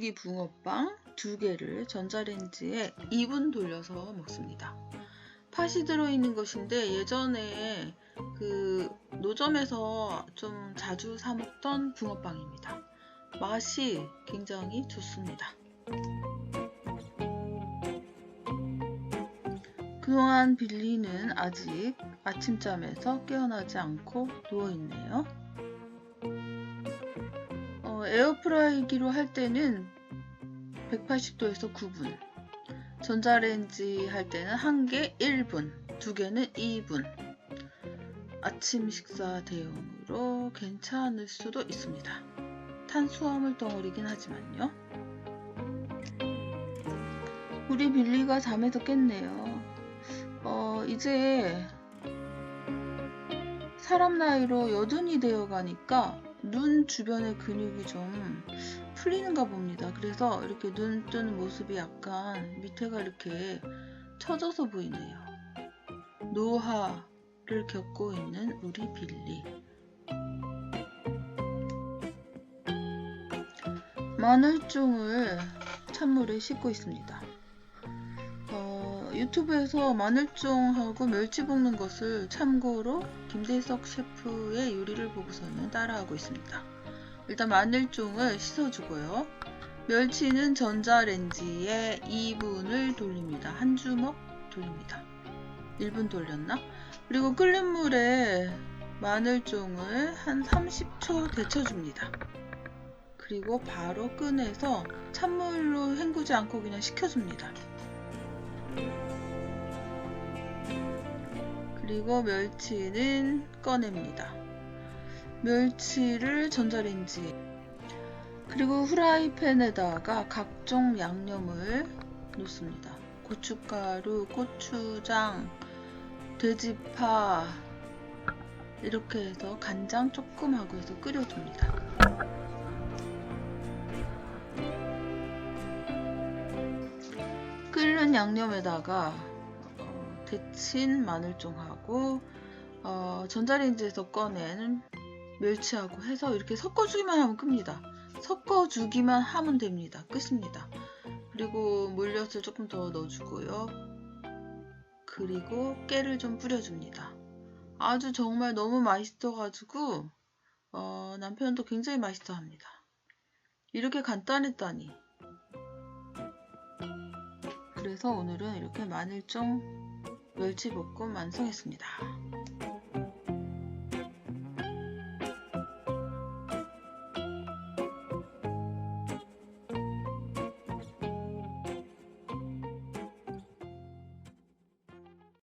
기 붕어빵 두 개를 전자레인지에 2분 돌려서 먹습니다. 팥이 들어있는 것인데 예전에 그 노점에서 좀 자주 사 먹던 붕어빵입니다. 맛이 굉장히 좋습니다. 그동안 빌리는 아직 아침잠에서 깨어나지 않고 누워있네요. 어, 에어프라이기로 할 때는 180도에서 9분, 전자레인지 할 때는 한 개 1분, 두 개는 2분. 아침 식사 대용으로 괜찮을 수도 있습니다. 탄수화물 덩어리긴 하지만요. 우리 빌리가 잠에서 깼네요. 어, 이제 사람 나이로 여든이 되어 가니까 눈 주변의 근육이 좀 풀리는가 봅니다. 그래서 이렇게 눈 뜨는 모습이 약간 밑에가 이렇게 처져서 보이네요. 노화를 겪고 있는 우리 빌리. 마늘종을 찬물에 씻고 있습니다. 어, 유튜브에서 마늘종하고 멸치 볶는 것을 참고로 김대석 셰프의 요리를 보고서는 따라하고 있습니다. 일단 마늘종을 씻어주고요. 멸치는 전자레인지에 2분을 돌립니다. 한 주먹 돌립니다. 1분 돌렸나? 그리고 끓는 물에 마늘종을 한 30초 데쳐줍니다. 그리고 바로 꺼내서 찬물로 헹구지 않고 그냥 식혀줍니다. 그리고 멸치는 꺼냅니다. 멸치를 전자레인지 그리고 후라이팬에다가 각종 양념을 넣습니다. 고춧가루, 고추장, 돼지파 이렇게 해서 간장 조금 하고 해서 끓여줍니다. 끓는 양념에다가 어, 데친 마늘종하고 어, 전자레인지에서 꺼낸 멸치하고 해서 이렇게 섞어주기만 하면 끕니다. 섞어주기만 하면 됩니다. 끝입니다. 그리고 물엿을 조금 더 넣어주고요. 그리고 깨를 좀 뿌려줍니다. 아주 정말 너무 맛있어가지고 어, 남편도 굉장히 맛있어합니다. 이렇게 간단했다니. 그래서 오늘은 이렇게 마늘종 멸치볶음 완성했습니다.